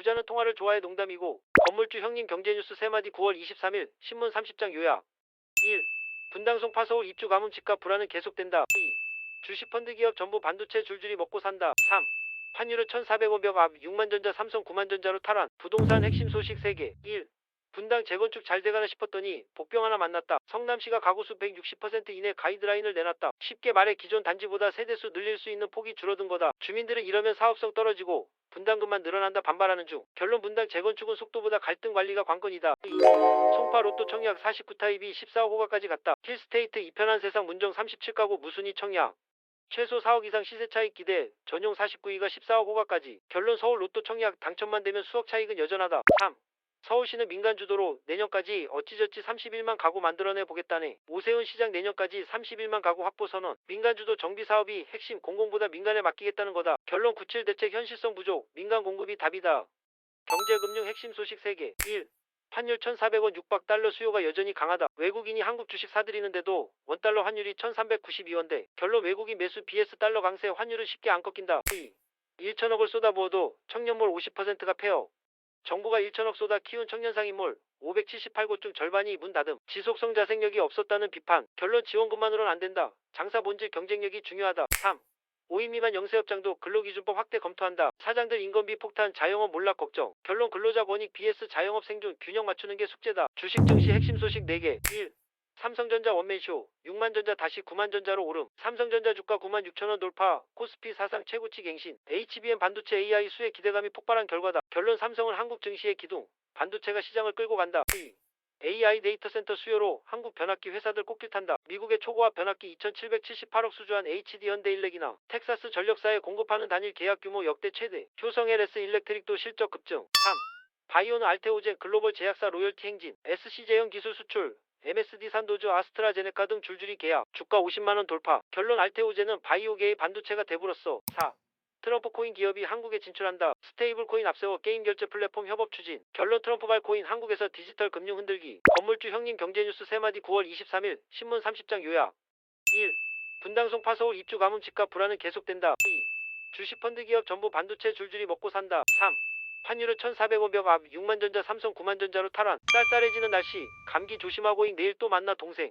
부자는 통화를 좋아해 농담이고 건물주 형님 경제뉴스 3마디 9월 23일 신문 30장 요약 1. 분당송 파서울 입주 가뭄 집값 불안은 계속된다 2. 주식펀드 기업 전부 반도체 줄줄이 먹고 산다 3. 환율은 1400원 앞 6만전자 삼성 9만전자로 탈환 부동산 핵심 소식 3개 1. 분당 재건축 잘 돼가나 싶었더니 복병 하나 만났다. 성남시가 가구수 160% 이내 가이드라인을 내놨다. 쉽게 말해 기존 단지보다 세대수 늘릴 수 있는 폭이 줄어든 거다. 주민들은 이러면 사업성 떨어지고 분당금만 늘어난다 반발하는 중. 결론 분당 재건축은 속도보다 갈등 관리가 관건이다. 2. 송파 로또 청약 49타입이 14억 호가까지 갔다. 힐스테이트 이편한 세상 문정 37가구 무순위 청약. 최소 4억 이상 시세 차익 기대, 전용 49위가 14억 호가까지. 결론 서울 로또 청약 당첨만 되면 수억 차익은 여전하다. 3. 서울시는 민간 주도로 내년까지 어찌저찌 31만 가구 만들어내 보겠다네. 오세훈 시장 내년까지 31만 가구 확보 선언. 민간 주도 정비 사업이 핵심 공공보다 민간에 맡기겠다는 거다. 결론 97 대책 현실성 부족. 민간 공급이 답이다. 경제 금융 핵심 소식 3개. 1. 환율 1,400원 육박 달러 수요가 여전히 강하다. 외국인이 한국 주식 사들이는데도 원달러 환율이 1,392원대. 결론 외국인 매수 BS 달러 강세 환율은 쉽게 안 꺾인다. 2. 1천억을 쏟아부어도 청년몰 50%가 폐업. 정부가 1천억 쏟아 키운 청년상인몰 578곳 중 절반이 문 닫음. 지속성 자생력이 없었다는 비판. 결론 지원금만으로는 안 된다. 장사 본질 경쟁력이 중요하다. 3. 5인 미만 영세업장도 근로기준법 확대 검토한다. 사장들 인건비 폭탄 자영업 몰락 걱정. 결론 근로자 권익 BS 자영업 생존 균형 맞추는 게 숙제다. 주식 증시 핵심 소식 4개. 1. 삼성전자 원맨쇼 6만전자 다시 9만전자로 오름 삼성전자 주가 9만 6천원 돌파 코스피 사상 최고치 갱신. HBM 반도체 AI 수혜 기대감이 폭발한 결과다. 결론 삼성은 한국 증시의 기둥 반도체가 시장을 끌고 간다. 2. AI 데이터 센터 수요로 한국 변압기 회사들 꽃길 탄다. 미국의 초고압 변압기 2778억 수주한 HD 현대 일렉이나 텍사스 전력사에 공급하는 단일 계약 규모 역대 최대. 효성 LS 일렉트릭도 실적 급증. 3. 바이오는 알테오젠 글로벌 제약사 로열티 행진. SC제형 기술 수출 MSD 산도즈 아스트라제네카 등 줄줄이 계약 주가 50만원 돌파 결론 알테오제는 바이오계의 반도체가 돼버렸어 4. 트럼프 코인 기업이 한국에 진출한다. 스테이블 코인 앞세워 게임 결제 플랫폼 협업 추진. 결론 트럼프 발 코인 한국에서 디지털 금융 흔들기. 건물주 형님 경제뉴스 3마디 9월 23일 신문 30장 요약. 1. 분당송 파서울 입주 가뭄 집값 불안은 계속된다. 2. 주식펀드 기업 전부 반도체 줄줄이 먹고 산다. 3. 환율은 1,400원 벽 앞 6만전자 삼성 9만전자로 탈환. 쌀쌀해지는 날씨. 감기 조심하고잉 내일 또 만나 동생.